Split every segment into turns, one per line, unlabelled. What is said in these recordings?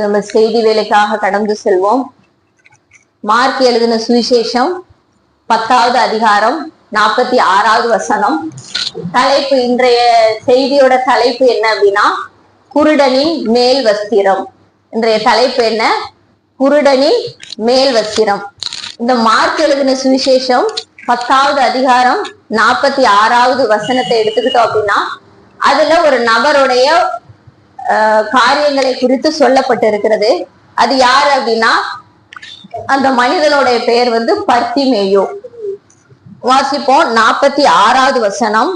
நம்ம செய்தி வேலைக்காக கடந்து செல்வோம். மார்க் எழுதின சுவிசேஷம் பத்தாவது அதிகாரம் நாற்பத்தி ஆறாவது வசனம். தலைப்பு இன்றைய செய்தியோட தலைப்பு என்ன அப்படின்னா குருடனின் மேல் வஸ்திரம். இன்றைய தலைப்பு என்ன? குருடனின் மேல் வஸ்திரம். இந்த மார்க் எழுதின சுவிசேஷம் பத்தாவது அதிகாரம் நாற்பத்தி ஆறாவது வசனத்தை எடுத்துக்கிட்டோம் அப்படின்னா அதுல ஒரு நபருடைய காரியங்களை குறித்து சொல்லப்பட்டிருக்கிறது. அது யார் அப்படின்னா அந்த மனிதனுடைய பெயர் வந்து பர்த்திமேயோ. வாசிப்போம் நாற்பத்தி ஆறாவது வசனம்.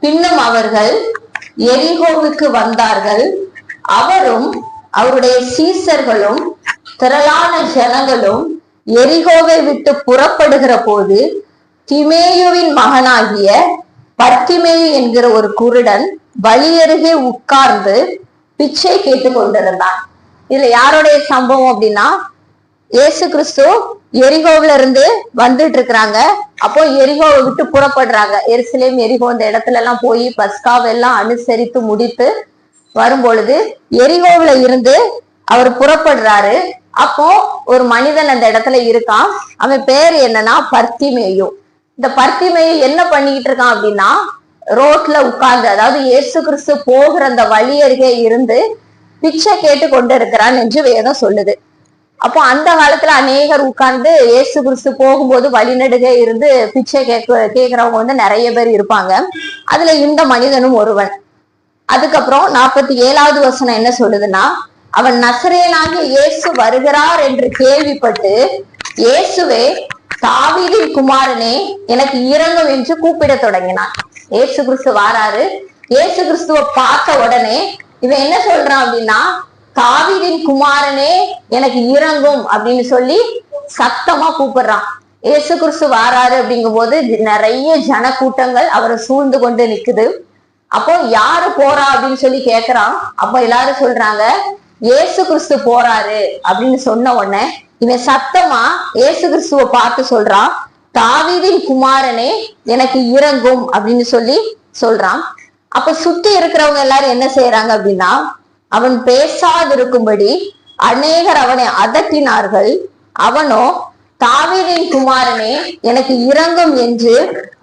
பின்னும் அவர்கள் எரிகோவுக்கு வந்தார்கள். அவரும் அவருடைய சீசர்களும் திரளான ஜனங்களும் எரிகோவை விட்டு புறப்படுகிற போது திமேயுவின் மகனாகிய பர்த்திமேயு என்கிற ஒரு குருடன் வழியருகே உட்கார்ந்து பிச்சை கேட்டு கொண்டிருந்தான். இதுல யாருடைய சம்பவம் அப்படின்னா ஏசு கிறிஸ்து எரிகோவில இருந்து வந்துட்டு இருக்கிறாங்க. அப்போ எரிகோவை விட்டு புறப்படுறாங்க. எருசலேம் எரிகோ இந்த இடத்துல எல்லாம் போய் பஸ்காவெல்லாம் அனுசரித்து முடித்து வரும்பொழுது எரிகோவில இருந்து அவர் புறப்படுறாரு. அப்போ ஒரு மனிதன் அந்த இடத்துல இருக்கான். அவன் பேர் என்னன்னா பர்த்திமேயு. இந்த பர்த்திமேயு என்ன பண்ணிக்கிட்டு இருக்கான் அப்படின்னா ரோட்ல உட்கார்ந்து அதாவது இயேசு கிறிஸ்து போகிற அந்த வழி அருகே இருந்து பிச்சை கேட்டு கொண்டு இருக்கிறான் என்று வேதம் சொல்லுது. அப்போ அந்த காலத்துல அநேகர் உட்கார்ந்து இயேசு கிறிஸ்து போகும்போது வழிநடுக இருந்து பிச்சை கேட்க கேட்கிறவங்க வந்து நிறைய பேர் இருப்பாங்க. அதுல இந்த மனிதனும் ஒருவன். அதுக்கப்புறம் நாற்பத்தி ஏழாவது வசனம் என்ன சொல்லுதுன்னா அவன் நசரேனாகிய இயேசு வருகிறார் என்று கேள்விப்பட்டு இயேசுவே தாவீதின் குமாரனே எனக்கு இறங்கும் என்று கூப்பிடத் தொடங்கினான். இயேசு கிறிஸ்து வாராரு. இயேசு கிறிஸ்துவ பார்த்த உடனே இவன் என்ன சொல்றான் அப்படின்னா காவிரின் குமாரனே எனக்கு இறங்கும் அப்படின்னு சொல்லி சத்தமா கூப்பிடுறான். இயேசு கிறிஸ்து வாராரு அப்படிங்கும் போது நிறைய ஜன கூட்டங்கள் அவரை சூழ்ந்து கொண்டு நிக்குது. அப்போ யாரு போறா அப்படின்னு சொல்லி கேக்குறான். அப்போ எல்லாரும் சொல்றாங்க இயேசு கிறிஸ்து போறாரு அப்படின்னு சொன்ன உடனே இவன் சத்தமா இயேசு கிறிஸ்துவ பார்த்து சொல்றான். தாவீதின் குமாரனே எனக்கு இறங்கும் அப்படின்னு சொல்லி சொல்றான். அப்ப சுத்தி இருக்கிறவங்க எல்லாரும் என்ன செய்யறாங்க அப்படின்னா அவன் பேசாதிருக்கும்படி அநேகர் அவனை அதட்டினார்கள். அவனோ தாவீதின் குமாரனே எனக்கு இறங்கும் என்று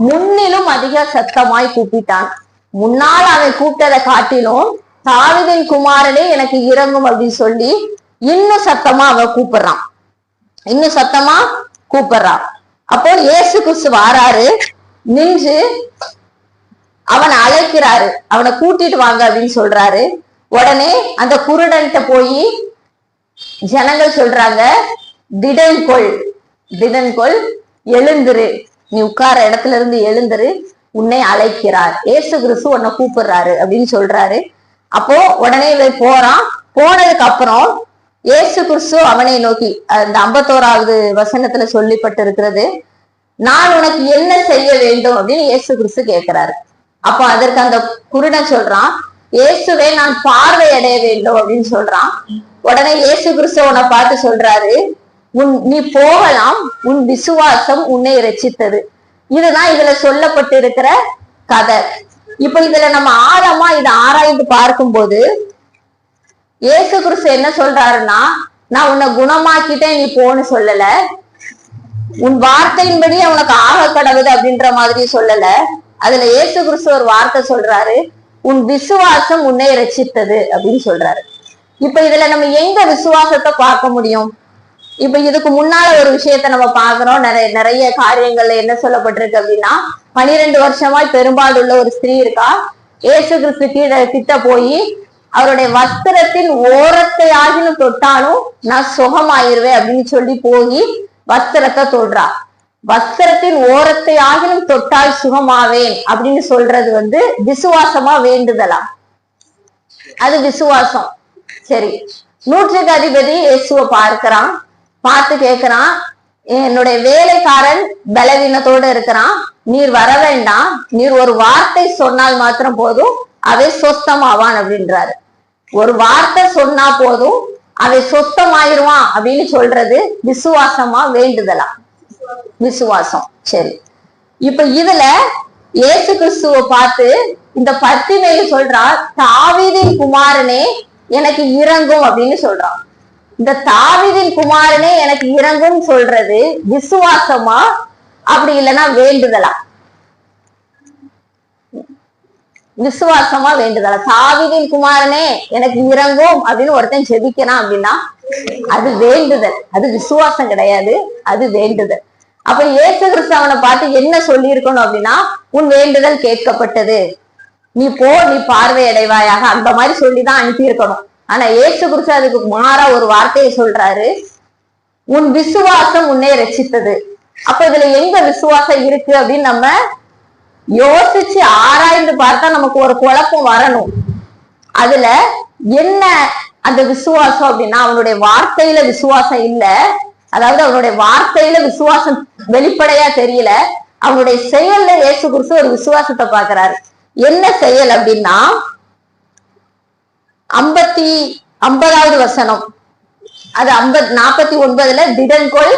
முன்னிலும் அதிக சத்தமாய் கூப்பிட்டான். முன்னால் அவன் கூப்பிட்டதை காட்டிலும் தாவீதின் குமாரனே எனக்கு இறங்கும் அப்படின்னு சொல்லி இன்னும் சத்தமா அவன் கூப்பிடுறான். இன்னும் சத்தமா கூப்பிடுறான். அப்போ இயேசு கிறிஸ்து வாராரு நின்று அவனை அழைக்கிறாரு. அவனை கூட்டிட்டு வாங்க அப்படின்னு சொல்றாரு. உடனே அந்த குருடன்கிட்ட போய் ஜனங்கள் சொல்றாங்க திடன்கொள் திடன்கொள் எழுந்துரு. நீ உட்கார இடத்துல இருந்து எழுந்துரு. உன்னை அழைக்கிறார். இயேசு கிறிஸ்து உன்னை கூப்பிடுறாரு அப்படின்னு சொல்றாரு. அப்போ உடனே இவன் போறான். போனதுக்கு அப்புறம் இயேசு கிறிஸ்து அவனை நோக்கி அந்த ஐம்பத்தோராவது வசனத்துல சொல்லப்பட்டு இருக்கிறது நான் உனக்கு என்ன செய்ய வேண்டும் அப்படின்னு இயேசு கிறிஸ்து கேட்கிறாரு. அப்போ அதற்கு அந்த குருடன் சொல்றான் இயேசுவே நான் பார்வை அடைய வேண்டும் அப்படின்னு சொல்றான். உடனே இயேசு குருசு உன்னை பார்த்து சொல்றாரு உன் நீ போகலாம் உன் விசுவாசம் உன்னை ரச்சித்தது இதுதான் இதுல சொல்லப்பட்டு இருக்கிற கதை. இப்ப இதுல நம்ம ஆழமா இதை ஆராய்ந்து பார்க்கும்போது இயேசு கிறிஸ்து என்ன சொல்றாருன்னா நான் உன்னை குணமாக்கிட்டேன் நீ போன்னு சொல்லல. உன் வார்த்தையின்படி உனக்கு ஆக கடவுது அப்படின்ற மாதிரி சொல்லல. அதுல இயேசு கிறிஸ்து ஒரு வார்த்தை சொல்றாரு உன் விசுவாசம் உன்னை ரசித்தது அப்படின்னு சொல்றாரு. இப்ப இதுல நம்ம எங்க விசுவாசத்தை பார்க்க முடியும்? இப்ப இதுக்கு முன்னால ஒரு விஷயத்த நம்ம பாக்குறோம் நிறைய நிறைய காரியங்கள்ல என்ன சொல்லப்பட்டிருக்கு அப்படின்னா பனிரெண்டு வருஷமாய் பெரும்பாலுள்ள ஒரு ஸ்திரீ இருக்கா? இயேசு கிறிஸ்து கீழே கிட்ட போய் அவருடைய வஸ்திரத்தின் ஓரத்தை ஆகிலும் தொட்டாலும் நான் சுகமாயிருவேன் அப்படின்னு சொல்லி போய் வஸ்திரத்தை தொடுறா. வஸ்திரத்தின் ஓரத்தை ஆகினும் தொட்டால் சுகமாவேன் அப்படின்னு சொல்றது வந்து விசுவாசமா வேண்டுதலாம் அது விசுவாசம். சரி. நூற்றுக்கு அதிபதி இயேசுவை பார்க்கிறான். பார்த்து கேட்கிறான் என்னுடைய வேலைக்காரன் பலவீனத்தோட இருக்கிறான். நீர் வர வேண்டாம் நீர் ஒரு வார்த்தை சொன்னால் மாத்திரம் போதும். அவன் சொஸ்தமாவான் அப்படின்றாரு. ஒரு வார்த்தை சொன்னா போதும் அவை சொஸ்தமாயிருவான் அப்படின்னு சொல்றது விசுவாசமா வேண்டுதலா? விசுவாசம். சரி. இப்ப இதுல இயேசு கிறிஸ்துவ பார்த்து இந்த பத்திமையை சொல்றான் தாவீதின் குமாரனே எனக்கு இறங்கும் அப்படின்னு சொல்றான் இந்த தாவீதின் குமாரனே எனக்கு இறங்கும் சொல்றது விசுவாசமா? அப்படி இல்லைன்னா வேண்டுதலா? விசுவாசமா வேண்டுதலா. தாவீதின் குமாரனே எனக்கு இறங்கும் அப்படின்னு ஒருத்தன் ஜெபிக்கிறான் அப்படின்னா அது வேண்டுதல். அது விசுவாசம் கிடையாது அது வேண்டுதல். அப்ப ஏசு கிறிஸ்து அவனை பார்த்து என்ன சொல்லி இருக்கணும் அப்படின்னா உன் வேண்டுதல் கேட்கப்பட்டது. நீ போ நீ பார்வை அடைவாயாக. அந்த மாதிரி சொல்லிதான் அனுப்பி இருக்கணும் ஆனா ஏசு கிறிஸ்து அதுக்கு மாறா ஒரு வார்த்தையை சொல்றாரு. உன் விசுவாசம் உன்னை ரசித்தது அப்ப இதுல எங்க விசுவாசம் இருக்கு அப்படின்னு நம்ம யோசிச்சு ஆராய்ந்து பார்த்தா நமக்கு ஒரு குழப்பம் வரணும். அதுல என்ன அந்த விசுவாசம் அப்படின்னா அவனுடைய வார்த்தையில விசுவாசம் இல்ல. அதாவது அவனுடைய வார்த்தையில விசுவாசம் வெளிப்படையா தெரியல. அவனுடைய செயல்ல இயேசு கிறிஸ்து ஒரு விசுவாசத்தை பாக்குறாரு என்ன செயல் அப்படின்னா ஐம்பத்தி ஐம்பதாவது வசனம். அது ஐம்பத் நாற்பத்தி ஒன்பதுல திடன்கொள்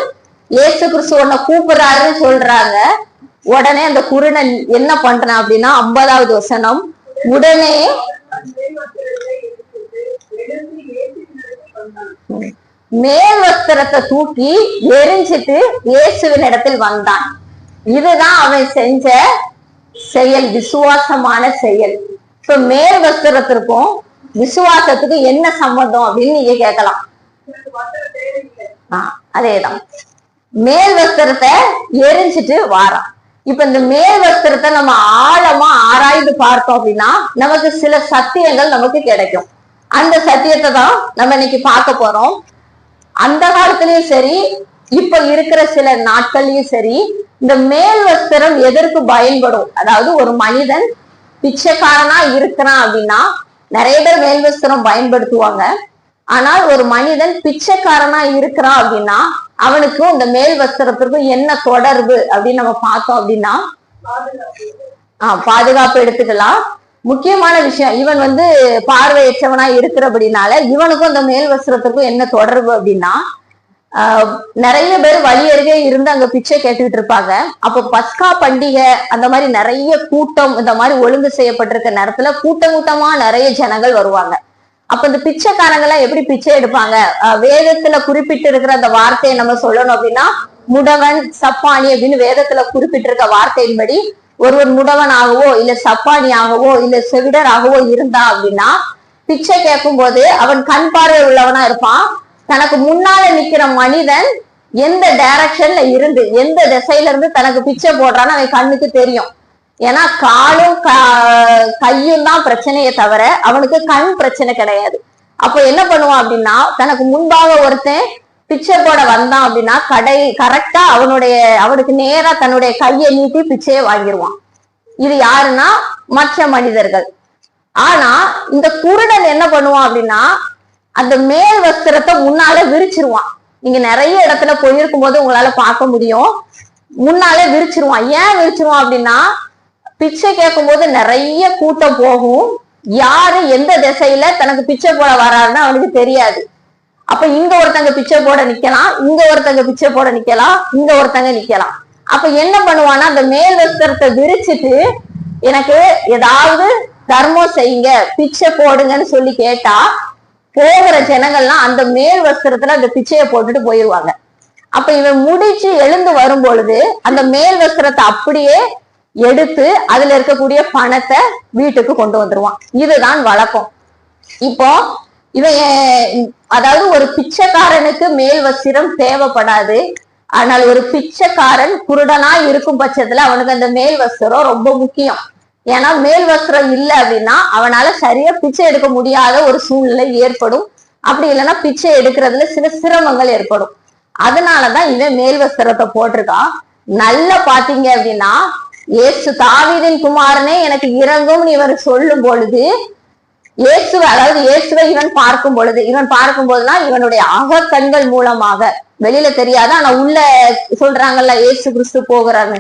இயேசு கிறிஸ்து உன்னை கூப்பிடுறாருன்னு சொல்றாங்க. உடனே அந்த குருடன் என்ன பண்றான் அப்படின்னா ஐம்பதாவது வசனம் உடனே மேல் வஸ்திரத்தை தூக்கி எரிஞ்சிட்டு இயேசுவின் இடத்தில் வந்தான். இதுதான் அவன் செஞ்ச செயல் விசுவாசமான செயல். இப்ப மேல் வஸ்திரத்திற்கும் விசுவாசத்துக்கும் என்ன சம்பந்தம் அப்படின்னு நீங்க கேட்கலாம். ஆஹ் அதேதான். மேல் வஸ்திரத்தை எரிஞ்சிட்டு வாரான். இப்ப இந்த மேல் வஸ்திரத்தை நம்ம ஆழமா ஆராய்ந்து பார்த்தோம் அப்படின்னா நமக்கு சில சத்தியங்கள் நமக்கு கிடைக்கும். அந்த சத்தியத்தை தான் நம்ம இன்னைக்கு பார்க்க போறோம். அந்த காலத்திலயும் சரி இப்ப இருக்கிற சில நாட்கள்லயும் சரி இந்த மேல் வஸ்திரம் எதற்கு பயன்படும்? அதாவது ஒரு மனிதன் பிச்சைக்காரனா இருக்கிறான் அப்படின்னா நிறைய பேர் மேல் வஸ்திரம் பயன்படுத்துவாங்க. ஆனால் ஒரு மனிதன் பிச்சைக்காரனா இருக்கிறான் அப்படின்னா அவனுக்கும் இந்த மேல் வஸ்திரத்திற்கும் என்ன தொடர்பு அப்படின்னு நம்ம பார்த்தோம் அப்படின்னா ஆஹ் பாதுகாப்பு எடுத்துக்கலாம். முக்கியமான விஷயம் இவன் வந்து பார்வையற்றவனா இருக்கிற அப்படின்னால இவனுக்கும் அந்த மேல் வஸ்திரத்துக்கும் என்ன தொடர்பு அப்படின்னா ஆஹ் நிறைய பேர் வழி அருகே இருந்து அங்க பிச்சை கேட்டுக்கிட்டு இருப்பாங்க. அப்போ பஸ்கா பண்டிகை அந்த மாதிரி நிறைய கூட்டம் இந்த மாதிரி ஒழுங்கு செய்யப்பட்டிருக்க நேரத்துல கூட்டம் கூட்டமா நிறைய ஜனங்கள் வருவாங்க. அப்ப இந்த பிச்சைக்காரங்க எல்லாம் எப்படி பிச்சை எடுப்பாங்க? வேதத்துல குறிப்பிட்டு இருக்கிற அந்த வார்த்தையை நம்ம சொல்லணும் அப்படின்னா முடவன் சப்பானி அப்படின்னு வேதத்துல குறிப்பிட்டிருக்க வார்த்தையின்படி ஒருவர் முடவனாகவோ இல்ல சப்பானியாகவோ இல்ல செவிடராகவோ இருந்தா அப்படின்னா பிச்சை கேட்கும் போது அவன் கண் பார்வை உள்ளவனா இருப்பான். தனக்கு முன்னால நிக்கிற மனிதன் எந்த டைரக்ஷன்ல இருந்து எந்த திசையில இருந்து தனக்கு பிச்சை போடுறான்னு அவன் கண்ணுக்கு தெரியும். ஏன்னா காலும் கையும் தான் பிரச்சனையே தவிர அவனுக்கு கண் பிரச்சனை கிடையாது. அப்ப என்ன பண்ணுவான் அப்படின்னா தனக்கு முன்பாக ஒருத்தன் பிச்சை போட வந்தான் அப்படின்னா கடை கரெக்டா அவனுடைய அவனுக்கு நேரா தன்னுடைய கையை நீட்டி பிச்சையை வாங்கிடுவான் இது யாருன்னா மற்ற மனிதர்கள். ஆனா இந்த குருடன் என்ன பண்ணுவான் அப்படின்னா அந்த மேல் வஸ்திரத்தை முன்னால விரிச்சிருவான். நீங்க நிறைய இடத்துல போயிருக்கும் போது உங்களால பார்க்க முடியும். முன்னாலே விரிச்சிருவான். ஏன் விரிச்சிருவான் அப்படின்னா பிச்சை கேட்கும் போது நிறைய கூட்டம் போகும். யாரு எந்த திசையில தனக்கு பிச்சை போட வராருன்னு அவனுக்கு தெரியாது. அப்ப இங்க ஒருத்தங்க பிச்சை போட நிக்கலாம் இங்க ஒருத்தங்க பிச்சை போட நிக்கலாம் இங்க ஒருத்தங்க நிக்கலாம். அப்ப என்ன பண்ணுவான்னா அந்த மேல் வஸ்திரத்தை விரிச்சிட்டு எனக்கு ஏதாவது தர்மம் செய்யுங்க பிச்சை போடுங்கன்னு சொல்லி கேட்டா போகிற ஜனங்கள்லாம் அந்த மேல் வஸ்திரத்துல அந்த பிச்சையை போட்டுட்டு போயிருவாங்க. அப்ப இவன் முடிச்சு எழுந்து வரும் பொழுது அந்த மேல் வஸ்திரத்தை அப்படியே எடுத்து அதுல இருக்கக்கூடிய பணத்தை வீட்டுக்கு கொண்டு வந்துருவான். இதுதான் வழக்கம். இப்போ இவன் அதாவது ஒரு பிச்சைக்காரனுக்கு மேல் வஸ்திரம் தேவைப்படாது. ஆனால் ஒரு பிச்சைக்காரன் குருடனா இருக்கும் பட்சத்துல அவனுக்கு அந்த மேல் வஸ்திரம் ரொம்ப முக்கியம். ஏன்னா மேல் வஸ்திரம் இல்லை அப்படின்னா அவனால சரியா பிச்சை எடுக்க முடியாத ஒரு சூழ்நிலை ஏற்படும். அப்படி இல்லைன்னா பிச்சை எடுக்கிறதுல சில சிரமங்கள் ஏற்படும். அதனாலதான் இவன் மேல் வஸ்திரத்தை போட்டிருக்கான். நல்லா பாத்தீங்க அப்படின்னா இயேசு தாவீதின் குமாரனே எனக்கு இறங்கும் இவர் சொல்லும் பொழுது இயேசுவை அதாவது இயேசுவை இவன் பார்க்கும் பொழுது இவன் பார்க்கும் போதுனா இவனுடைய அகக்கண்கள் மூலமாக வெளியில தெரியாது ஆனா உள்ள சொல்றாங்கல்ல இயேசு கிறிஸ்து போகிறாரு.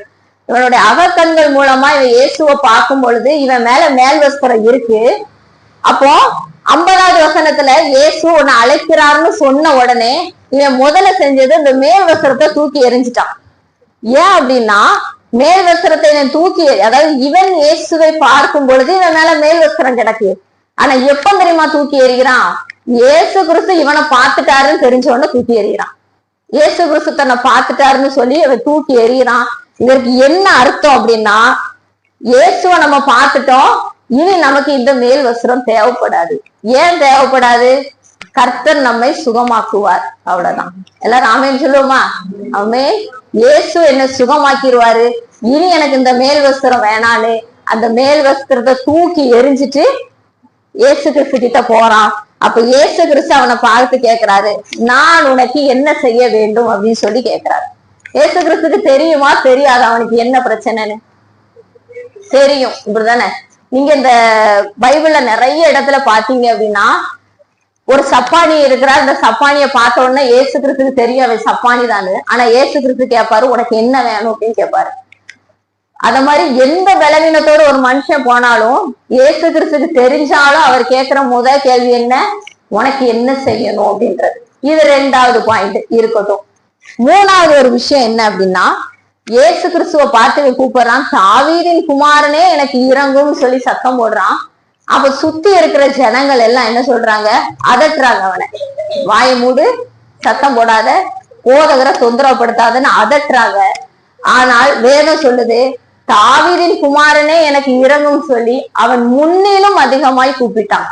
இவனுடைய அகக்கண்கள் மூலமா இவன் இயேசுவை பார்க்கும் பொழுது இவன் மேல மேல் வஸ்திரம் இருக்கு. அப்போ ஐம்பதாவது வசனத்துல இயேசு உன்னை அழைக்கிறாருன்னு சொன்ன உடனே இவன் முதல்ல செஞ்சது இந்த மேல் வசரத்தை தூக்கி எரிஞ்சிட்டான் ஏன் அப்படின்னா மேல் வஸ்திரத்தை நான் தூக்கி எறி- அதாவது இவன் இயேசுவை பார்க்கும் பொழுது இவன் மேல மேல் வஸ்திரம் கிடக்கு. ஆனா எப்ப தெரியுமா தூக்கி எறிகிறான்? இயேசு கிறிஸ்து இவனை பார்த்துட்டாருன்னு தெரிஞ்ச உடனே தூக்கி எறிகிறான். இயேசு கிறிஸ்து தன்னை பார்த்துட்டாருன்னு சொல்லி அவன் தூக்கி எறிகிறான். இதற்கு என்ன அர்த்தம் அப்படின்னா இயேசுவை நம்ம பார்த்துட்டோம் இனி நமக்கு இந்த மேல் வஸ்திரம் தேவைப்படாது. ஏன் தேவைப்படாது? கர்த்தர் நம்மை சுகமாக்குவார். அவ்வளவுதான். எல்லாரும் ஆமேன்னு சொல்லுவோமா? ஆமே இயேசு என்ன சுகமாக்கிடுவாரு. இனி எனக்கு இந்த மேல் வஸ்திரம் வேணான்னு அந்த மேல் வஸ்திரத்தை தூக்கி எரிஞ்சிட்டு இயேசு கிறிஸ்து கிட்ட போறான். அப்ப இயேசு கிறிஸ்து அவனை பார்த்து கேக்குறாரு நான் உனக்கு என்ன செய்ய வேண்டும்? அப்படின்னு சொல்லி கேக்குறாரு. இயேசு கிறிஸ்துக்கு தெரியுமா? தெரியாது. அவனுக்கு என்ன பிரச்சனைன்னு? தெரியும். இப்படிதானே நீங்க இந்த பைபிள்ல நிறைய இடத்துல பாத்தீங்க அப்படின்னா ஒரு சப்பானி இருக்கிறார் அந்த சப்பானிய பார்த்த உடனே ஏசு கிறிஸ்துக்கு தெரியும் அவன் சப்பானி தானு ஆனா ஏசு கிறிஸ்து கேட்பாரு உனக்கு என்ன வேணும்? அப்படின்னு கேட்பாரு அத மாதிரி எந்த பலவீனத்தோட ஒரு மனுஷன் போனாலும் ஏசு கிறிஸ்துக்கு தெரிஞ்சாலும் அவர் கேட்கிற முதல் கேள்வி என்ன? உனக்கு என்ன செய்யணும்? அப்படின்றது. இது ரெண்டாவது பாயிண்ட் இருக்கட்டும். மூணாவது ஒரு விஷயம் என்ன அப்படின்னா ஏசு கிறிஸ்துவ பார்த்து கூப்பிடுறான். தாவீதின் குமாரனே எனக்கு இறங்கும்னு சொல்லி சத்தம் போடுறான். அப்ப சுத்தி இருக்கிற ஜனங்கள் எல்லாம் என்ன சொல்றாங்க? அதட்டுறாங்க அவனை. வாய மூடு சத்தம் போடாத போதகரை தொந்தரவுப்படுத்தாதன்னு அதட்டுறாங்க. ஆனால் வேதம் சொல்லுது தாவீதின் குமாரனே எனக்கு இறங்கும் சொல்லி அவன் முன்னிலும் அதிகமாய் கூப்பிட்டான்.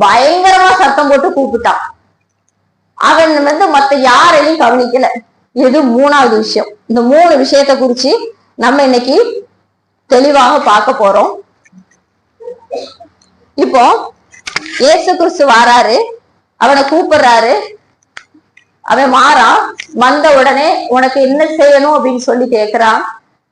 பயங்கரமா சத்தம் போட்டு கூப்பிட்டான். அவன் வந்து மத்த யாரையும் கவனிக்கல. இது மூணாவது விஷயம். இந்த மூணு விஷயத்த குறிச்சு நம்ம இன்னைக்கு தெளிவாக பார்க்க போறோம். இப்போ ஏசு கிறிஸ்து வாராரு அவனை கூப்பிடுறாரு. அவன் மாறான் வந்த உடனே உனக்கு என்ன செய்யணும் அப்படின்னு சொல்லி கேக்குறான்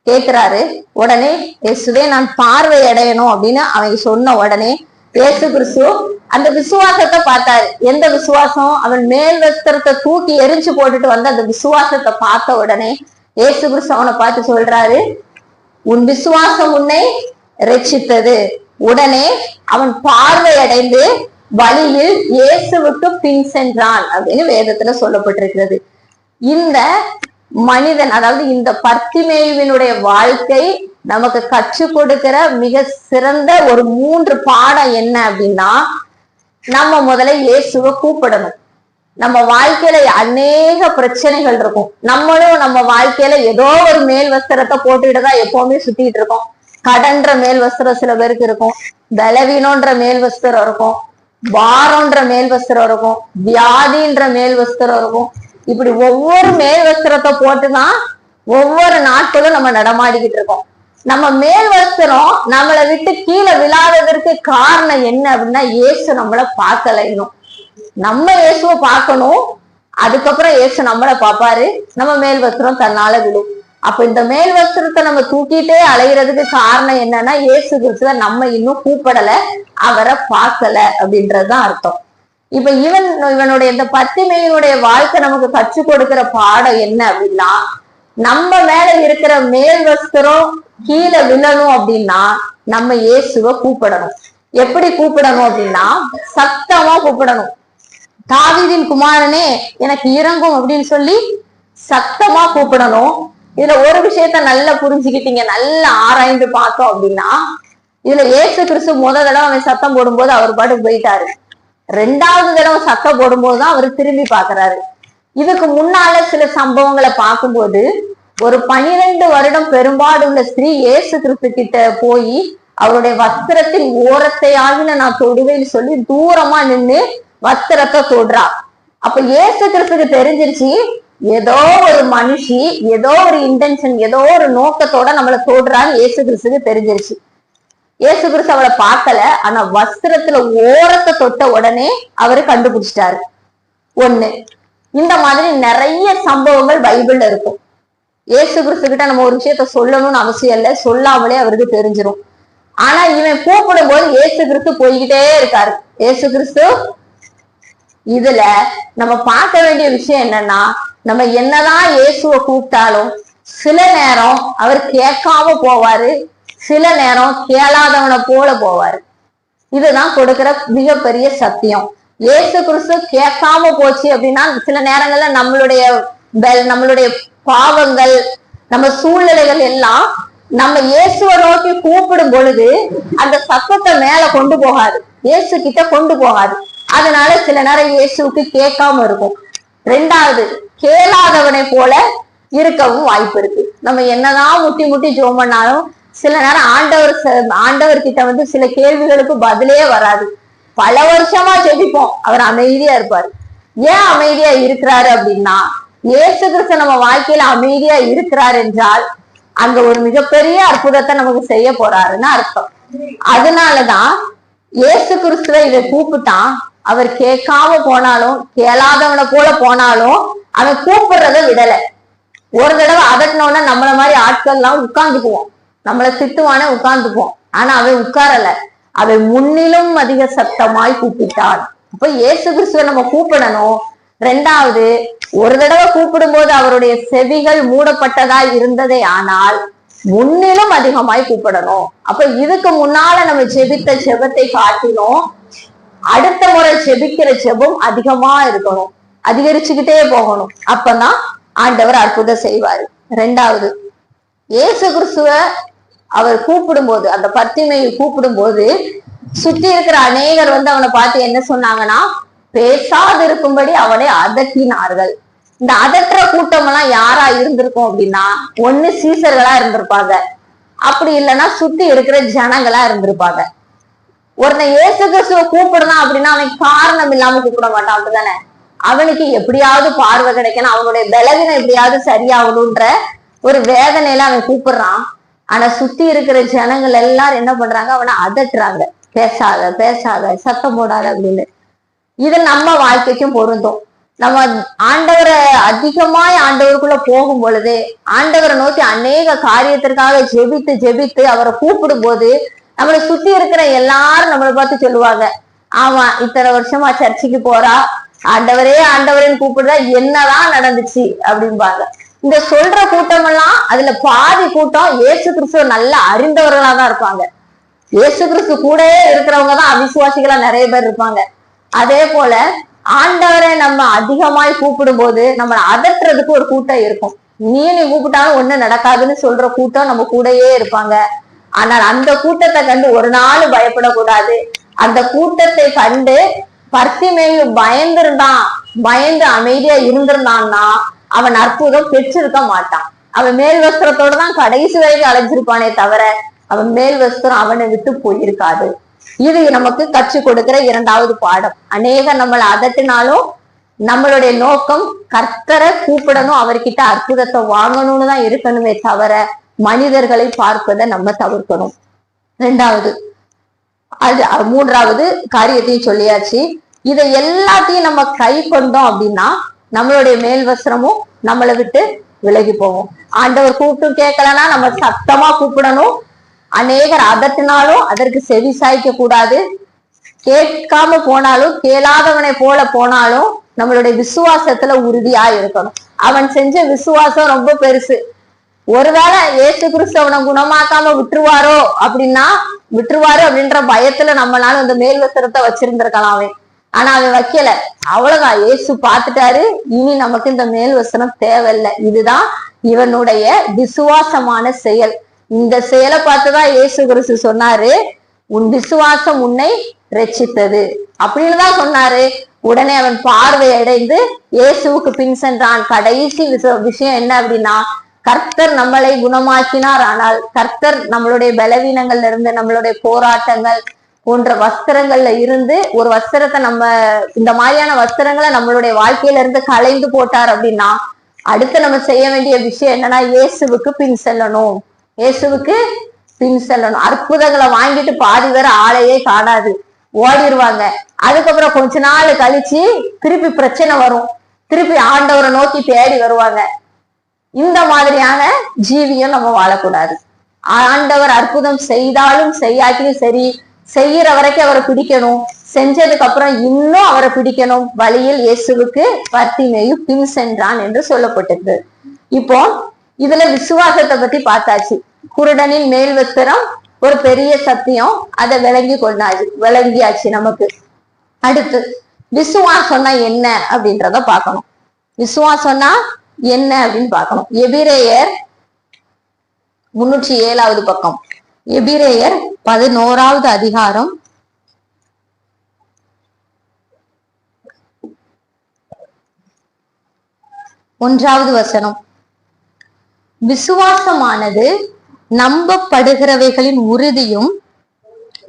கேக்குறாரு. உடனே இயேசுவே நான் பார்வை அடையணும் அப்படின்னு அவன் சொன்ன உடனே இயேசு கிறிஸ்து அந்த விசுவாசத்தை பார்த்தாரு. எந்த விசுவாசம்? அவன் மேல் வஸ்திரத்தை தூக்கி எரிஞ்சு போட்டுட்டு வந்து அந்த விசுவாசத்தை பார்த்த உடனே இயேசு கிறிஸ்து அவனை பார்த்து சொல்றாரு உன் விசுவாசம் உன்னை ரட்சித்தது. உடனே அவன் பார்வை அடைந்து வழியில் இயேசுவுக்கு பின் சென்றான் அப்படின்னு வேதத்துல சொல்லப்பட்டிருக்கிறது. இந்த மனிதன் அதாவது இந்த பர்த்திமேயுவினுடைய வாழ்க்கை நமக்கு கற்றுக் கொடுக்கிற மிக சிறந்த ஒரு மூன்று பாடம் என்ன அப்படின்னா நம்ம முதல்ல இயேசுவை கூப்பிடணும். நம்ம வாழ்க்கையில அநேக பிரச்சனைகள் இருக்கும். நம்மளும் நம்ம வாழ்க்கையில ஏதோ ஒரு மேல் வஸ்திரத்தை போட்டுக்கிட்டு தான் எப்பவுமே சுத்திட்டு இருக்கோம். கடன்ற மேல் வஸ்திரம் சில பேருக்கு இருக்கும். பலவீனன்ற மேல் வஸ்திரம் இருக்கும். பாரம்ன்ற மேல் வஸ்திரம் இருக்கும். வியாதின்ற மேல் வஸ்திரம் இருக்கும். இப்படி ஒவ்வொரு மேல் வஸ்திரத்தை போட்டுதான் ஒவ்வொரு நாட்களும் நம்ம நடமாடிக்கிட்டு இருக்கோம். நம்ம மேல் வஸ்திரம் நம்மளை விட்டு கீழே விழாததற்கு காரணம் என்ன அப்படின்னா இயேசு நம்மளை பார்க்கல இன்னும். நம்ம இயேசுவை பார்க்கணும். அதுக்கப்புறம் இயேசு நம்மளை பார்ப்பாரு. நம்ம மேல் வஸ்திரம் தன்னால விழும். அப்ப இந்த மேல் வஸ்திரத்தை நம்ம தூக்கிட்டே அலைகிறதுக்கு காரணம் என்னன்னா இயேசு கிறிஸ்துவ நம்ம இன்னும் கூப்பிடல அவரை பார்க்கல அப்படின்றதுதான் அர்த்தம். இப்ப இவன் இவனுடைய இந்த பத்திமையினுடைய வாழ்க்கை நமக்கு கற்றுக் கொடுக்கிற பாடம் என்ன அப்படின்னா நம்ம மேல இருக்கிற மேல் வஸ்திரம் கீழே விழணும் அப்படின்னா நம்ம இயேசுவை கூப்பிடணும். எப்படி கூப்பிடணும் அப்படின்னா சத்தமா கூப்பிடணும். தாவீதின் குமாரனே எனக்கு இறங்கும் அப்படின்னு சொல்லி சத்தமா கூப்பிடணும். இதுல ஒரு விஷயத்த நல்லா புரிஞ்சுக்கிட்டீங்க நல்லா ஆராய்ந்து பார்த்தோம் அப்படின்னா இதுல ஏசு கிறிஸ்து முத தடவை அவன் சத்தம் போடும்போது அவர் பாட்டுக்கு போயிட்டாரு. ரெண்டாவது தடவை சத்தம் போடும்போது தான் அவர் திரும்பி பாக்குறாரு இதுக்கு முன்னால சில சம்பவங்களை பார்க்கும்போது ஒரு பனிரெண்டு வருடம் பெரும்பாடுள்ள ஸ்திரீ ஏசு கிறிஸ்து கிட்ட போய் அவருடைய வஸ்திரத்தின் ஓரத்தை ஆகின நான் தொடுவேன்னு சொல்லி தூரமா நின்னு வஸ்திரத்தை தொடுறா. அப்ப ஏசு கிறிஸ்துக்கு தெரிஞ்சிருச்சு ஏதோ ஒரு மனுஷி ஏதோ ஒரு இன்டென்ஷன் ஏதோ ஒரு நோக்கத்தோட நம்மள தொடுறான்னு ஏசு கிறிஸ்துக்கு தெரிஞ்சிருச்சு. ஏசு கிறிஸ்து அவளை பார்க்கல ஆனா வஸ்திரத்துல ஓரத்தை தொட்ட உடனே அவரு கண்டுபிடிச்சிட்டாரு. ஒண்ணு இந்த மாதிரி நிறைய சம்பவங்கள் பைபிள்ல இருக்கும். ஏசு கிறிஸ்து கிட்ட நம்ம ஒரு விஷயத்த சொல்லணும்னு அவசியம் இல்லை சொல்லாமலே அவருக்கு தெரிஞ்சிரும். ஆனா இவன் கூப்பிடும் போது இயேசு கிறிஸ்து போய்கிட்டே இருக்காரு. இயேசு கிறிஸ்து இதுல நம்ம பார்க்க வேண்டிய விஷயம் என்னன்னா நம்ம என்னதான் இயேசுவை கூப்பிட்டாலும் சில நேரம் அவர் கேட்காம போவாரு சில நேரம் கேளாதவனை போல போவாரு. இதுதான் கொடுக்கிற மிகப்பெரிய சத்தியம். இயேசு கிறிஸ்து கேட்காம போச்சு அப்படின்னா சில நேரங்கள்ல நம்மளுடைய நம்மளுடைய பாவங்கள் நம்ம சூழ்நிலைகள் எல்லாம் நம்ம இயேசுவை நோக்கி கூப்பிடும் பொழுது அந்த சத்தத்தை மேல கொண்டு போகாது. இயேசு கிட்ட கொண்டு போகாது. அதனால சில நேரம் இயேசுவுக்கு கேட்காம இருக்கும். ரெண்டாவது கேளாதவனை போல இருக்கவும் வாய்ப்பு இருக்கு. நம்ம என்னதான் முட்டி முட்டி ஜோம் பண்ணாலும் சில நேரம் ஆண்டவர் ஆண்டவர் கிட்ட வந்து சில கேள்விகளுக்கு பதிலே வராது. பல வருஷமா ஜெபிப்போம். அவர் அமைதியா இருப்பாரு. ஏன் அமைதியா இருக்கிறாரு அப்படின்னா இயேசு கிறிஸ்து நம்ம வாழ்க்கையில அமைதியா இருக்கிறார் என்றால் அங்க ஒரு மிகப்பெரிய அற்புதத்தை நமக்கு செய்ய போறாருன்னு அர்த்தம். அதனாலதான் இயேசு கிறிஸ்துவ இதை கூப்பிட்டான். அவர் கேட்காம போனாலும் கேளாதவனை போல போனாலும் அவன் கூப்பிடுறத விடல. ஒரு தடவை அதட்டினோன்னா நம்மள மாதிரி ஆட்கள்லாம் உட்காந்துக்குவோம் உட்கார்ந்துக்குவோம். நம்மள திட்டுவானே உட்கார்ந்துப்போம் ஆனா அவன் உட்காரல. அவன் முன்னிலும் அதிக சத்தமாய் கூப்பிட்டான். அப்ப இயேசு கிறிஸ்துவ நம்ம கூப்பிடணும். ரெண்டாவது ஒரு தடவை கூப்பிடும்போது அவருடைய செவிகள் மூடப்பட்டதா இருந்ததே ஆனால் முன்னிலும் அதிகமாய் கூப்பிடணும். அப்ப இதுக்கு முன்னால நம்ம செபித்த செபத்தை காட்டினோம் அடுத்த முறை செபிக்கிற செபம் அதிகமா இருக்கணும். அதிகரிச்சுக்கிட்டே போகணும். அப்பதான் ஆண்டவர் அற்புதம் செய்வாரு. ரெண்டாவது இயேசு கிறிஸ்துவ அவர் கூப்பிடும்போது அந்த பத்திமையை கூப்பிடும்போது சுற்றி இருக்கிற அநேகர் வந்து அவனை பார்த்து என்ன சொன்னாங்கன்னா பேசாதிருக்கும்படி அவனை அதட்டினார்கள். இந்த அதற்ற கூட்டம் எல்லாம் யாரா இருந்திருக்கும் அப்படின்னா ஒண்ணு சீசர்களா இருந்திருப்பாங்க. அப்படி இல்லைன்னா சுத்தி இருக்கிற ஜனங்களா இருந்திருப்பாங்க. ஒருத்தன் இயேசு கிறிஸ்துவ கூப்பிடுறான் அப்படின்னா அவன் காரணம் இல்லாம கூப்பிட மாட்டான் அப்படிதானே அவனுக்கு எப்படியாவது பார்வை கிடைக்கணும் அவனுடைய பலவீனம் எப்படியாவது சரியாகணும்ன்ற ஒரு வேதனையில அவன் கூப்பிடுறான். ஆனா சுத்தி இருக்கிற ஜனங்கள் எல்லாரும் என்ன பண்றாங்க? அவனை அதட்டுறாங்க. பேசாத பேசாத சத்தம் போடாத அப்படின்னு. இது நம்ம வாழ்க்கைக்கும் பொருந்தும். நம்ம ஆண்டவரை அதிகமாய் ஆண்டவருக்குள்ள போகும் பொழுது ஆண்டவரை நோக்கி அநேக காரியத்திற்காக ஜெபித்து ஜெபித்து அவரை கூப்பிடும் போது நம்மளை சுத்தி இருக்கிற எல்லாரும் நம்மளை பார்த்து சொல்லுவாங்க. ஆமா இத்தனை வருஷமா சர்ச்சுக்கு போறா ஆண்டவரே ஆண்டவரேன்னு கூப்பிடுறா என்னதான் நடந்துச்சு அப்படிம்பாங்க. இந்த சொல்ற கூட்டம் எல்லாம் அதுல பாதி கூட்டம் இயேசு கிறிஸ்துவ நல்லா அறிந்தவர்களா தான் இருப்பாங்க. இயேசு கிறிஸ்து கூடவே இருக்கிறவங்க தான் அவிசுவாசிகளா நிறைய பேர் இருப்பாங்க. அதே போல ஆண்டவரை நம்ம அதிகமாய் கூப்பிடும் போது நம்ம அதட்டுறதுக்கு ஒரு கூட்டம் இருக்கும். நீ நீ கூப்பிட்டாலும் ஒண்ணு நடக்காதுன்னு சொல்ற கூட்டம் நம்ம கூடயே இருப்பாங்க. ஆனால் அந்த கூட்டத்தை கண்டு ஒரு நாள் பயப்படக்கூடாது. அந்த கூட்டத்தை கண்டு பர்த்திமேயு பயந்திருந்தான். பயந்து அமைதியா இருந்திருந்தான்னா அவன் அற்புதம் பெற்றிருக்க மாட்டான். அவன் மேல் வஸ்திரத்தோட தான் கடைசி வரைக்கும் அழைஞ்சிருப்பானே தவிர அவன் மேல் வஸ்திரம் அவனை விட்டு போயிருக்காது. இது நமக்கு கற்றுக் கொடுக்கிற இரண்டாவது பாடம். அநேக நம்மளை அதட்டினாலும் நம்மளுடைய நோக்கம் கர்த்தரை கூப்பிடணும் அவர்கிட்ட அற்புதத்தை வாங்கணும்னு தான் இருக்கணுமே தவிர மனிதர்களை பார்ப்பதை நம்ம தவிர்க்கணும். ரெண்டாவது அது மூன்றாவது காரியத்தையும் சொல்லியாச்சு. இதை எல்லாத்தையும் நம்ம கை கொண்டோம் அப்படின்னா நம்மளுடைய மேல் வஸ்திரமும் நம்மளை விட்டு விலகி போவோம் ஆண்டவர் கூப்பிட்டும் கேட்கலன்னா நம்ம சத்தமா கூப்பிடணும். அநேகர் அதட்டினாலும் அதற்கு செவி சாய்க்க கூடாது. கேட்காம போனாலும் கேளாதவனை போல போனாலும் நம்மளுடைய விசுவாசத்துல உறுதியா இருக்கணும். அவன் செஞ்ச விசுவாசம் ரொம்ப பெருசு. ஒருவேளை இயேசு கிறிஸ்து அவனை குணமாக்காம விட்டுருவாரோ அப்படின்னா விட்டுருவாரு அப்படின்ற பயத்துல நம்மளால அந்த மேல் வசரத்தை வச்சிருந்திருக்கலாம் அவன். ஆனா அவன் வைக்கல. அவ்வளவுதான். இயேசு பார்த்துட்டாரு. இனி நமக்கு இந்த மேல் வசனம் தேவையில்லை. இதுதான் இவனுடைய விசுவாசமான செயல். இந்த செயலை பார்த்துதான் இயேசு கிறிஸ்து சொன்னாரு உன் விசுவாசம் உன்னை ரட்சித்தது. அப்படின்னு தான் சொன்னாரு. உடனே அவன் பார்வை அடைந்து இயேசுவுக்கு பின் சென்றான். கடைசி விஷ- விஷயம் என்ன அப்படின்னா கர்த்தர் நம்மளை குணமாக்கினார். ஆனால் கர்த்தர் நம்மளுடைய பலவீனங்கள்ல இருந்து நம்மளுடைய போராட்டங்கள் போன்ற வஸ்திரங்கள்ல இருந்து ஒரு வஸ்திரத்தை நம்ம இந்த மாதிரியான வஸ்திரங்களை நம்மளுடைய வாழ்க்கையில இருந்து களைந்து போட்டார் அப்படின்னா அடுத்து நம்ம செய்ய வேண்டிய விஷயம் என்னன்னா இயேசுவுக்கு பின் செல்லணும். இயேசுவுக்கு பின் செல்லணும். அற்புதங்களை வாங்கிட்டு பாதி பேர் ஆளையே காணாது. ஓடிடுவாங்க அதுக்கப்புறம் கொஞ்ச நாள் கழிச்சு திருப்பி பிரச்சனை வரும். திருப்பி ஆண்டவரை நோக்கி தேடி வருவாங்க. இந்த மாதிரியான ஜீவியம் நம்ம வாழக்கூடாது. ஆண்டவர் அற்புதம் செய்தாலும் செய்யாட்டியும் சரி செய்யற வரைக்கும் அவரை பிடிக்கணும். செஞ்சதுக்கு அப்புறம் இன்னும் அவரை பிடிக்கணும். வழியில் இயேசுவுக்கு பர்த்திமேயும் பின் சென்றான் என்று சொல்லப்பட்டிருக்கு. இப்போ இதுல விசுவாசத்தை பத்தி பார்த்தாச்சு. குருடனின் மேல் வித்திரம் ஒரு பெரிய சத்தியம். அதை விளங்கி கொண்டாச்சு விளங்கியாச்சு நமக்கு. அடுத்து விசுவாசம்னா என்ன அப்படின்றத பார்க்கணும். விசுவாசம்னா என்ன அப்படின்னு பார்க்கணும். எபிரேயர் முன்னூற்றி ஏழாவது பக்கம். எபிரேயர் பதினோராவது அதிகாரம். ஒன்றாவது வசனம். விசுவாசமானது நம்பப்படுகிறவைகளின் உறுதியும்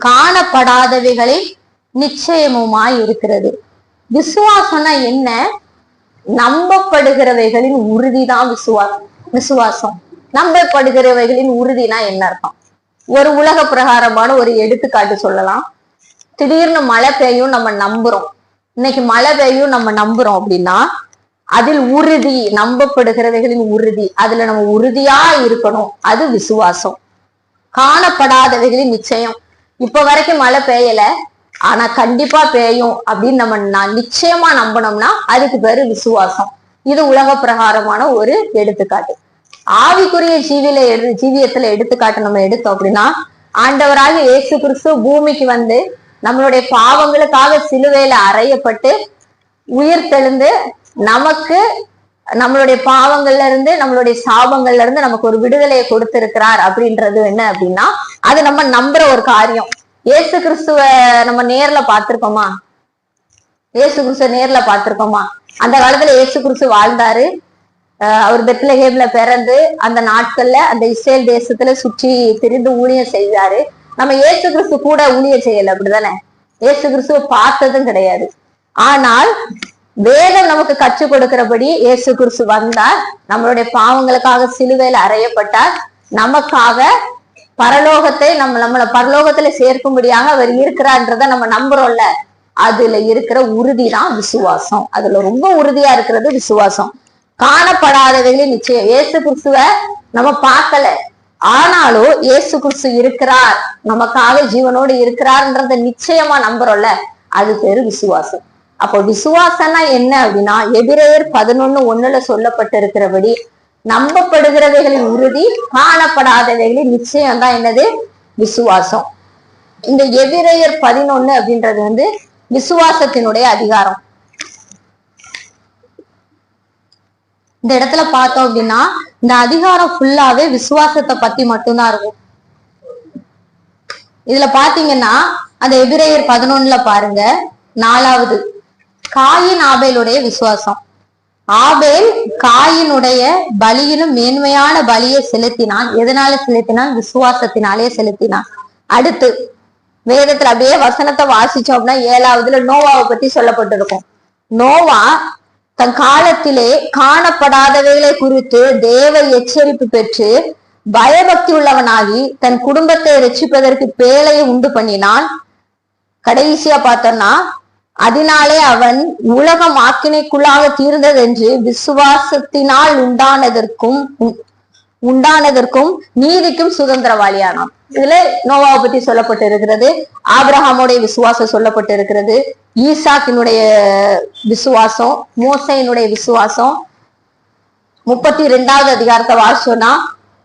காணப்படாதவைகளின் நிச்சயமுமாய் இருக்கிறது விசுவாசம்னா என்ன? நம்பப்படுகிறவைகளின் உறுதிதான் விசுவாசம் விசுவாசம். நம்பப்படுகிறவைகளின் உறுதினா என்ன அர்த்தம்? ஒரு உலக பிரகாரமான ஒரு எடுத்துக்காட்டு சொல்லலாம். திடீர்னு மழை பெய்யும் நம்ம நம்புறோம். இன்னைக்கு மழை பெய்யும் நம்ம நம்புறோம் அப்படின்னா அதில் உறுதி நம்பப்படுகிறவைகளின் உறுதி அதுல நம்ம உறுதியா இருக்கணும். அது விசுவாசம். காணப்படாதவைகளின் நிச்சயம். இப்ப வரைக்கும் மழை பெய்யல. ஆனா கண்டிப்பா பெய்யும் அப்படின்னு நம்ம நான் நிச்சயமா நம்பினோம்னா அதுக்கு பேரு விசுவாசம். இது உலக பிரகாரமான ஒரு எடுத்துக்காட்டு. ஆவிக்குரிய ஜீவியில எடு ஜீவியத்துல எடுத்துக்காட்டு நம்ம எடுத்தோம் அப்படின்னா ஆண்டவராக இயேசு கிறிஸ்து பூமிக்கு வந்து நம்மளுடைய பாவங்களுக்காக சிலுவையில அறையப்பட்டு உயிர் தெழுந்து நமக்கு நம்மளுடைய பாவங்கள்ல இருந்து நம்மளுடைய சாபங்கள்ல இருந்து நமக்கு ஒரு விடுதலையை கொடுத்திருக்கிறார் அப்படின்றது என்ன அப்படின்னா அது நம்ம நம்புற ஒரு காரியம். இயேசு கிறிஸ்துவ நம்ம நேர்ல பார்த்திருக்கோமா? இயேசு கிறிஸ்துவ நேர்ல பார்த்திருக்கோமா? அந்த காலத்துல இயேசு கிறிஸ்து வாழ்ந்தாரு. அவர் பெத்லஹேம்ல பிறந்து அந்த நாட்கள்ல அந்த இஸ்ரேல் தேசத்துல சுற்றி திரிந்து ஊழியம் செய்தாரு. நம்ம இயேசு கிறிஸ்து கூட ஊழியம் செய்யல அப்படிதானே இயேசு கிறிஸ்துவ பார்த்ததும் கிடையாது. ஆனால் வேதம் நமக்கு கற்றுக் கொடுக்கிறபடி இயேசு கிறிஸ்து வந்தார். நம்மளுடைய பாவங்களுக்காக சிலுவையில் அறையப்பட்டார். நமக்காக பரலோகத்தை நம்ம நம்மள பரலோகத்துல சேர்க்கும்படியாக அவர் இருக்கிறான்றத நம்ம நம்புறோம்ல. அதுல இருக்கிற உறுதி தான் விசுவாசம். அதுல ரொம்ப உறுதியா இருக்கிறது விசுவாசம். காணப்படாதவைகளே நிச்சயம் ஏசு கிறிஸ்துவ நம்ம பார்க்கல. ஆனாலும் ஏசு கிறிஸ்து இருக்கிறார். நமக்காக ஜீவனோடு இருக்கிறார்ன்றத நிச்சயமா நம்புறோம்ல. அது பேரு விசுவாசம். அப்போ விசுவாசம்னா என்ன அப்படின்னா எபிரேயர் பதினொன்னு ஒண்ணுல சொல்லப்பட்டு இருக்கிறபடி நம்பப்படுகிறவைகளின் உறுதி காணப்படாதவைகளின் நிச்சயம் தான் என்னது? விசுவாசம். இந்த எதிரையர் பதினொன்னு அப்படின்றது வந்து விசுவாசத்தினுடைய அதிகாரம். இந்த இடத்துல பார்த்தோம் அப்படின்னா இந்த அதிகாரம் ஃபுல்லாவே விசுவாசத்தை பத்தி மட்டும்தான் இருக்கும். இதுல பாத்தீங்கன்னா அந்த எபிரேயர் பதினொன்னுல பாருங்க நாலாவது காயின் ஆபேலுடைய விசுவாசம். ஆபேல் காயினுடைய பலியிலும் மேன்மையான பலியை செலுத்தினான். எதனால செலுத்தினான்? விசுவாசத்தினாலே செலுத்தினான். அடுத்து வேதத்துல அப்படியே வசனத்தை வாசிச்சோம் அப்படின்னா ஏழாவதுல நோவாவை பத்தி சொல்லப்பட்டிருக்கும். நோவா தன் காலத்திலே காணப்படாதவைகளை குறித்து தேவ எச்சரிப்பு பெற்று பயபக்தி உள்ளவனாகி தன் குடும்பத்தை ரட்சிப்பதற்கு பேழையை உண்டு பண்ணினான். கடைசியா பார்த்தோம்னா அதனாலே அவன் உலகம் ஆக்கினைக்குள்ளாக தீர்ந்ததென்று விசுவாசத்தினால் உண்டானதற்கும் உ- உண்டானதற்கும் நீதிக்கும் சுதந்திரவாளியானான். இதுல நோவாவை பத்தி சொல்லப்பட்டு இருக்கிறது ஆபிரஹாமுடைய விசுவாசம் சொல்லப்பட்டு இருக்கிறது ஈசாக்கினுடைய விசுவாசம் மோசையினுடைய விசுவாசம். முப்பத்தி ரெண்டாவது அதிகாரத்தை வாசிச்சோம்னா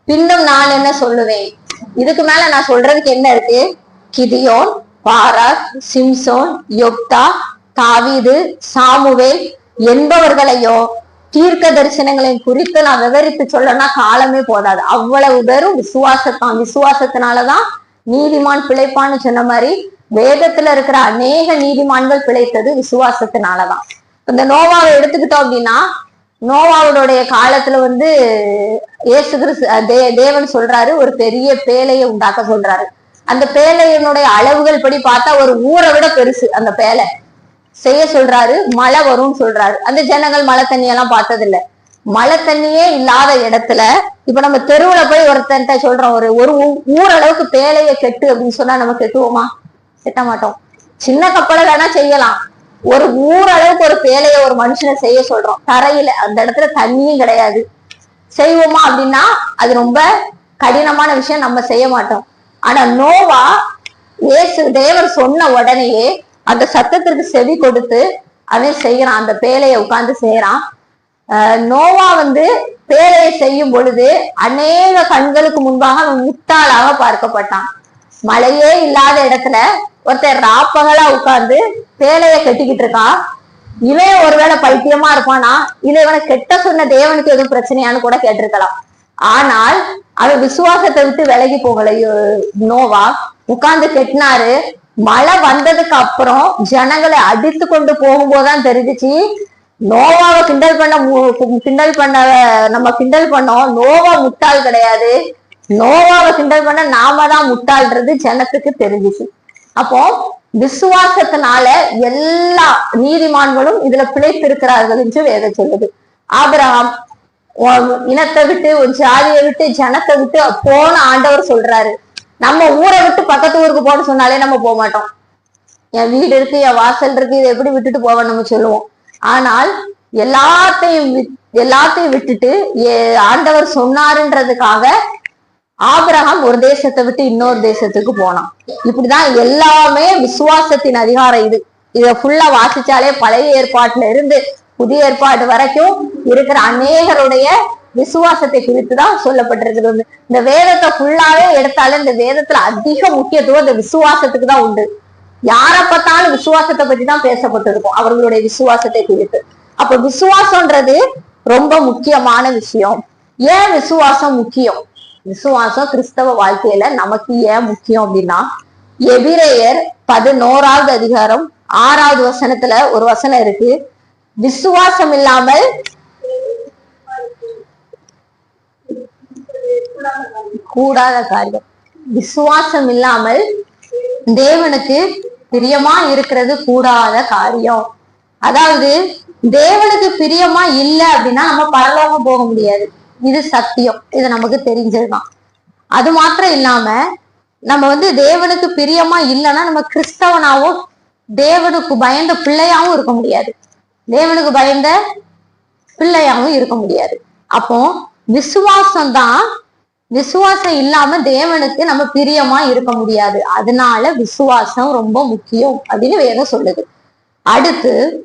பின்னும் நான் என்ன சொல்லுவேன்? இதுக்கு மேல நான் சொல்றதுக்கு என்ன இருக்கு? கிதியோன் பாராக் சிம்சோன் யொப்தா தாவீது சாமுவேல் என்பவர்களையோ தீர்க்க தரிசனங்களையும் குறித்து நான் விவரித்து சொல்லனா காலமே போதாது. அவ்வளவு பேரும் விசுவாசத்தான் விசுவாசத்தினாலதான் நீதிமான் பிழைப்பான்னு சொன்ன மாதிரி வேதத்துல இருக்கிற அநேக நீதிமான்கள் பிழைத்தது விசுவாசத்தினாலதான். இந்த நோவாவை எடுத்துக்கிட்டோம் அப்படின்னா நோவாவுடைய காலத்துல வந்து ஏசு கிறிஸ்து தே- தேவன் சொல்றாரு ஒரு பெரிய பேலையை உண்டாக்க சொல்றாரு. அந்த பேலையினுடைய அளவுகள் படி பார்த்தா ஒரு ஊரை விட பெருசு அந்த பேலை செய்ய சொல்றாரு மழை வரும்னு சொல்றாரு. அந்த ஜனங்கள் மழை தண்ணியெல்லாம் பார்த்தது இல்லை மழை தண்ணியே இல்லாத இடத்துல இப்ப நம்ம தெருவுல போய் ஒருத்தன்ட்ட சொல்றோம் ஒரு ஒரு ஊரளவுக்கு பேலைய கெட்டு அப்படின்னு சொன்னா நம்ம கெட்டுவோமா? கெட்ட மாட்டோம். சின்ன கப்பலை வேணா செய்யலாம். ஒரு ஊரளவுக்கு ஒரு பேலைய ஒரு மனுஷனை செய்ய சொல்றோம். தரையில அந்த இடத்துல தண்ணியும் கிடையாது. செய்வோமா அப்படின்னா அது ரொம்ப கடினமான விஷயம். நம்ம செய்ய மாட்டோம். ஆனா நோவா இயேசு தேவர் சொன்ன உடனேயே அந்த சத்தத்திற்கு செவி கொடுத்து அவன் செய்யறான் அந்த பேலையை உட்கார்ந்து செய்யறான். ஆஹ் நோவா வந்து பேலையை செய்யும் பொழுது அநேக கண்களுக்கு முன்பாக அவன் முட்டாளாக பார்க்கப்பட்டான். மழையே இல்லாத இடத்துல ஒருத்தர் ராப்பகலா உட்கார்ந்து பேலையை கட்டிக்கிட்டு இருக்கான். இவன் ஒருவேளை பைத்தியமா இருப்பானா? இல்ல இவனை கெட்ட சொன்ன தேவனுக்கு எதுவும் பிரச்சனையான்னு கூட கேட்டிருக்கலாம். ஆனால் அவர் விசுவாசத்தை விட்டு விலகி போகலையோ நோவா உட்கார்ந்து கெட்டினாரு. மழை வந்ததுக்கு அப்புறம் ஜனங்களை அடித்து கொண்டு போகும்போதுதான் தெரிஞ்சுச்சு நோவாவை கிண்டல் பண்ண மு- கிண்டல் பண்ண நம்ம கிண்டல் பண்ணோம். நோவா முட்டாள் கிடையாது. நோவாவை கிண்டல் பண்ண நாம தான் முட்டாள்ன்றது ஜனத்துக்கு தெரிஞ்சுச்சு. அப்போ விசுவாசத்தினால எல்லா நீதிமான்களும் இதுல பிழைத்திருக்கிறார்கள் என்று வேத சொல்லுது. ஆபிரகாம் இனத்தை விட்டு உன் ஜாதியை விட்டு ஜனத்தை விட்டு போன ஆண்டவர் சொல்றாரு. நம்ம ஊரை விட்டு பக்கத்து ஊருக்கு போன சொன்னாலே நம்ம போக மாட்டோம். என் வீடு இருக்கு என் வாசல் இருக்கு இதை எப்படி விட்டுட்டு போவேன் நம்ம சொல்லுவோம். ஆனால் எல்லாத்தையும் விட்- எல்லாத்தையும் விட்டுட்டு ஏ- ஆண்டவர் சொன்னாருன்றதுக்காக ஆபிரகாம் ஒரு தேசத்தை விட்டு இன்னொரு தேசத்துக்கு போனான். இப்படிதான் எல்லாமே விசுவாசத்தின் அதிகாரம் இது. இத ஃபுல்லா வாசிச்சாலே பழைய ஏற்பாட்டுல இருந்து புதிய ஏற்பாடு வரைக்கும் இருக்கிற அநேகருடைய விசுவாசத்தை குறித்து தான் சொல்லப்பட்டிருக்கிறது. இந்த வேதத்தை ஃபுல்லாவே எடுத்தாலும் இந்த வேதத்துல அதிக முக்கியத்துவம் இந்த விசுவாசத்துக்கு தான் உண்டு. யார பார்த்தாலும் விசுவாசத்தை பத்தி தான் பேசப்பட்டிருக்கும் அவர்களுடைய விசுவாசத்தை குறித்து. அப்ப விசுவாசம்ன்றது ரொம்ப முக்கியமான விஷயம். ஏன் விசுவாசம் முக்கியம்? விசுவாசம் கிறிஸ்தவ வாழ்க்கையில நமக்கு ஏன் முக்கியம் அப்படின்னா எபிரேயர் பதினோராவது அதிகாரம் ஆறாவது வசனத்துல ஒரு வசனம் இருக்கு. விசுவாசம் இல்லாமல் கூடாத காரியம். விசுவாசம் இல்லாமல் தேவனுக்கு பிரியமா இருக்கிறது கூடாத காரியம். அதாவது தேவனுக்கு பிரியமா இல்ல அப்படின்னா நம்ம பரலோகம் போக முடியாது. இது சத்தியம். இது நமக்கு தெரிஞ்சதுதான். அது மாத்திரம் இல்லாம நம்ம வந்து தேவனுக்கு பிரியமா இல்லைன்னா நம்ம கிறிஸ்தவனாவும் தேவனுக்கு பயந்த பிள்ளையாவும் இருக்க முடியாது. தேவனுக்கு பயந்த பிள்ளையாவும் இருக்க முடியாது. அப்போ விசுவாசம் தான் விசுவாசம் இல்லாம தேவனுக்கு நம்ம பிரியமா இருக்க முடியாது. அதனால விசுவாசம் ரொம்ப முக்கியம் அப்படின்னு வேதம் சொல்லுது. அடுத்து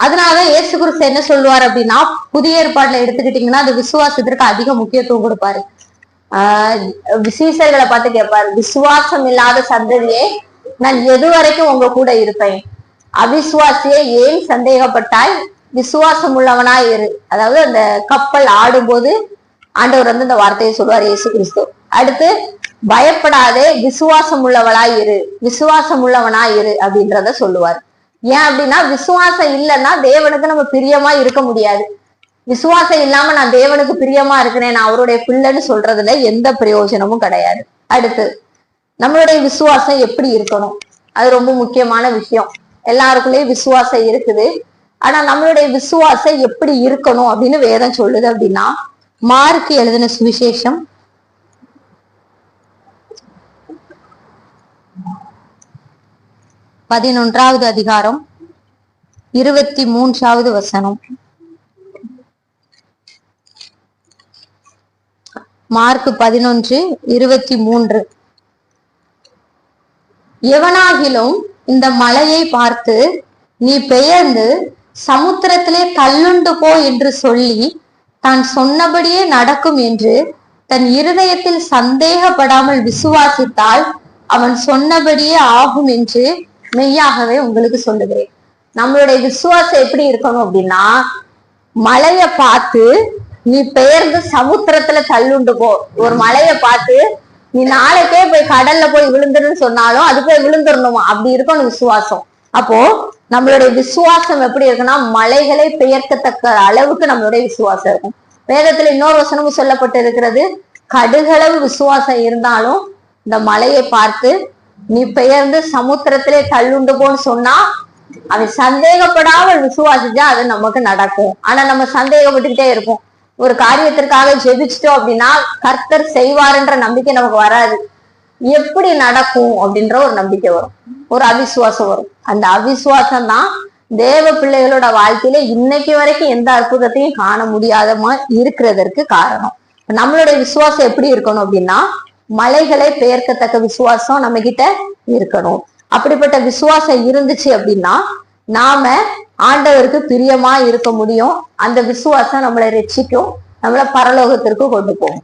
அதனாலதான் இயேசு கிறிஸ்து என்ன சொல்லுவார் அப்படின்னா புதிய ஏற்பாட்டுல எடுத்துக்கிட்டீங்கன்னா அது விசுவாசத்திற்கு அதிக முக்கியத்துவம் கொடுப்பாரு. ஆஹ் விசேஷர்களை பார்த்து கேட்பாரு விசுவாசம் இல்லாத சந்ததியே நான் எது வரைக்கும் உங்க கூட இருப்பேன். அவிசுவாசியே ஏன் சந்தேகப்பட்டாய்? விசுவாசம் உள்ளவனாய் இரு. அதாவது அந்த கப்பல் ஆடும்போது ஆண்டவர் வந்து இந்த வார்த்தையை சொல்லுவார் இயேசு கிறிஸ்து. அடுத்து பயப்படாதே விசுவாசம் உள்ளவளாய் இரு. விசுவாசம் உள்ளவனாய் இரு அப்படின்றத சொல்லுவார். ஏன் அப்படின்னா விசுவாசம் இல்லைன்னா தேவனுக்கு நம்ம பிரியமா இருக்க முடியாது. விசுவாசம் இல்லாம நான் தேவனுக்கு பிரியமா இருக்கிறேன் நான் அவருடைய பிள்ளைன்னு சொல்றதுல எந்த பிரயோஜனமும் கிடையாது. அடுத்து நம்மளுடைய விசுவாசம் எப்படி இருக்கணும்? அது ரொம்ப முக்கியமான விஷயம். எல்லாருக்குள்ளேயும் விசுவாசம் இருக்குது. ஆனா நம்மளுடைய விசுவாசம் எப்படி இருக்கணும் அப்படின்னு வேதம் சொல்லுது அப்படின்னா மார்க் எழுதின சுவிசேஷம். பதினொன்றாவது அதிகாரம் இருபத்தி மூன்றாவது வசனம். மார்க் பதினொன்று இருபத்தி மூன்று. எவனாகிலும் இந்த மலையை பார்த்து நீ பெயர்ந்து சமுத்திரத்திலே தள்ளுண்டு போ என்று சொல்லி தான் சொன்னபடியே நடக்கும் என்று தன் இருதயத்தில் சந்தேகப்படாமல் விசுவாசித்தால் அவன் சொன்னபடியே ஆகும் என்று மெய்யாகவே உங்களுக்கு சொல்லுகிறேன். நம்மளுடைய விசுவாசம் எப்படி இருக்கணும் அப்படின்னா மலைய பார்த்து நீ பெயர்ந்து சமுத்திரத்துல தள்ளுண்டு போ. ஒரு மலைய பார்த்து நீ நாளைக்கே போய் கடல்ல போய் விழுந்துருன்னு சொன்னாலும் அது போய் விழுந்துடணுமா அப்படி இருக்கணும் விசுவாசம். அப்போ நம்மளுடைய விசுவாசம் எப்படி இருக்குன்னா மலைகளை பெயர்க்கத்தக்க அளவுக்கு நம்மளுடைய விசுவாசம் இருக்கும். வேதத்துல இன்னொரு வசனமும் சொல்லப்பட்டு இருக்கிறது கடுகளவு விசுவாசம் இருந்தாலும் இந்த மலையை பார்த்து நீ பெயர்ந்து சமுத்திரத்திலே தள்ளுண்டு போன்னு சொன்னா அவன் சந்தேகப்படாமல் விசுவாசிச்சா அது நமக்கு நடக்கும். ஆனா நம்ம சந்தேகப்பட்டுக்கிட்டே இருப்போம். ஒரு காரியத்திற்காக ஜெபிச்சிட்டோம் அப்படின்னா கர்த்தர் செய்வாருன்ற நம்பிக்கை நமக்கு வராது. எப்படி நடக்கும் அப்படின்ற ஒரு நம்பிக்கை வரும். ஒரு அவிசுவாசம் வரும். அந்த அவிசுவாசம் தான் தேவ பிள்ளைகளோட வாழ்க்கையில இன்னைக்கு வரைக்கும் எந்த அற்புதத்தையும் காண முடியாதமா இருக்கிறதற்கு காரணம். நம்மளுடைய விசுவாசம் எப்படி இருக்கணும் அப்படின்னா மலைகளை பெயர்க்கத்தக்க விசுவாசம் நம்ம கிட்ட இருக்கணும். அப்படிப்பட்ட விசுவாசம் இருந்துச்சு அப்படின்னா நாம ஆண்டவருக்கு பிரியமா இருக்க முடியும். அந்த விசுவாசம் நம்மளை ரட்சிக்கும். நம்மளை பரலோகத்திற்கு கொண்டு போகும்.